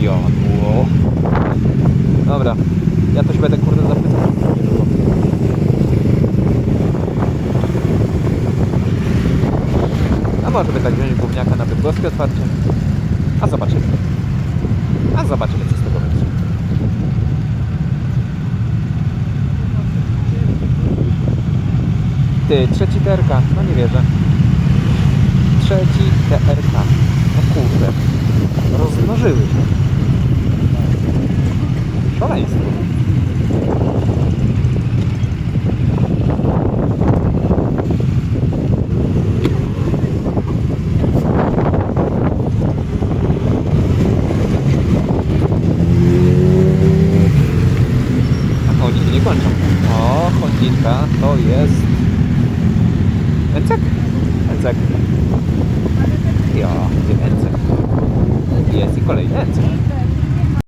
Ja, o. Dobra, ja to będę kurde zapytał. nie. A może by tak wziąć gówniaka na bydgoskie otwarcie? A zobaczymy. A zobaczymy co z tego będzie. Ty, trzeci TRK, no nie wierzę. Trzeci TRK. Rozmnożyły się. Szaleństwo. Nie kończą. O, chodzinka to jest... からいんです